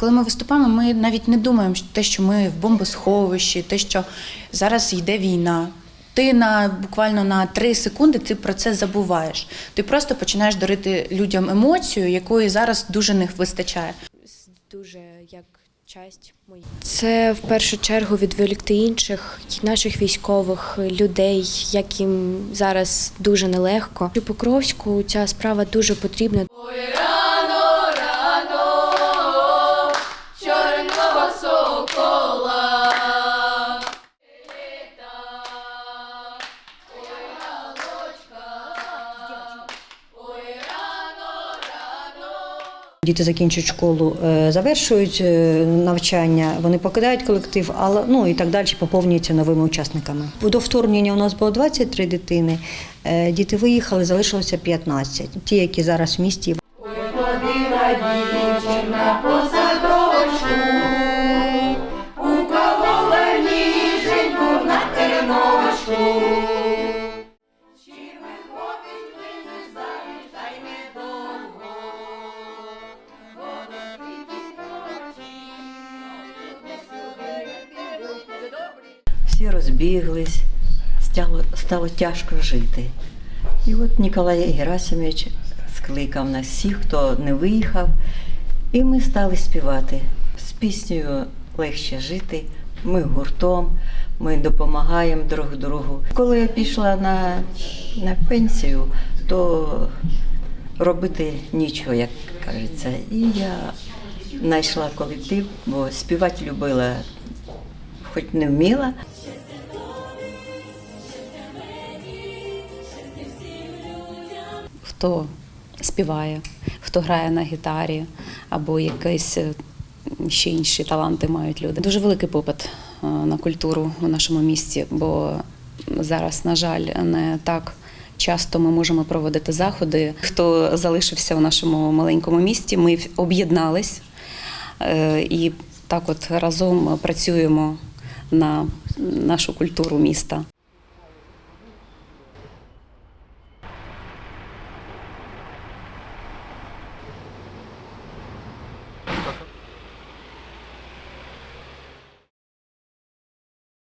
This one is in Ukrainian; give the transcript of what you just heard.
коли ми виступаємо, ми навіть не думаємо що те, що ми в бомбосховищі, те, що зараз йде війна. Ти на буквально на три секунди ти про це забуваєш. Ти просто починаєш дарити людям емоцію, якої зараз дуже не вистачає. дуже як часть моєї. Це в першу чергу відволікти інших наших військових людей, яким зараз дуже нелегко. У Покровську ця справа дуже потрібна. Діти закінчують школу, е, завершують е, навчання, вони покидають колектив, але ну і так далі поповнюються новими учасниками. До вторгнення у нас було 23 дитини. е, Діти виїхали, залишилося 15. Ті, які зараз в місті. Всі розбіглись, стало, стало тяжко жити. І от Ніколай Герасимович скликав нас всіх, хто не виїхав, і ми стали співати. З піснею легше жити. Ми гуртом, ми допомагаємо друг другу. Коли я пішла на, на пенсію, то робити нічого, як кажеться. І я знайшла колектив, бо співати любила, хоч не вміла. Хто співає, хто грає на гітарі, або якісь е, ще інші таланти мають люди. Дуже великий попит е, на культуру у нашому місті, бо зараз, на жаль, не так. Часто ми можемо проводити заходи. Хто залишився у нашому маленькому місті, ми об'єднались е, і так, от разом працюємо на нашу культуру міста.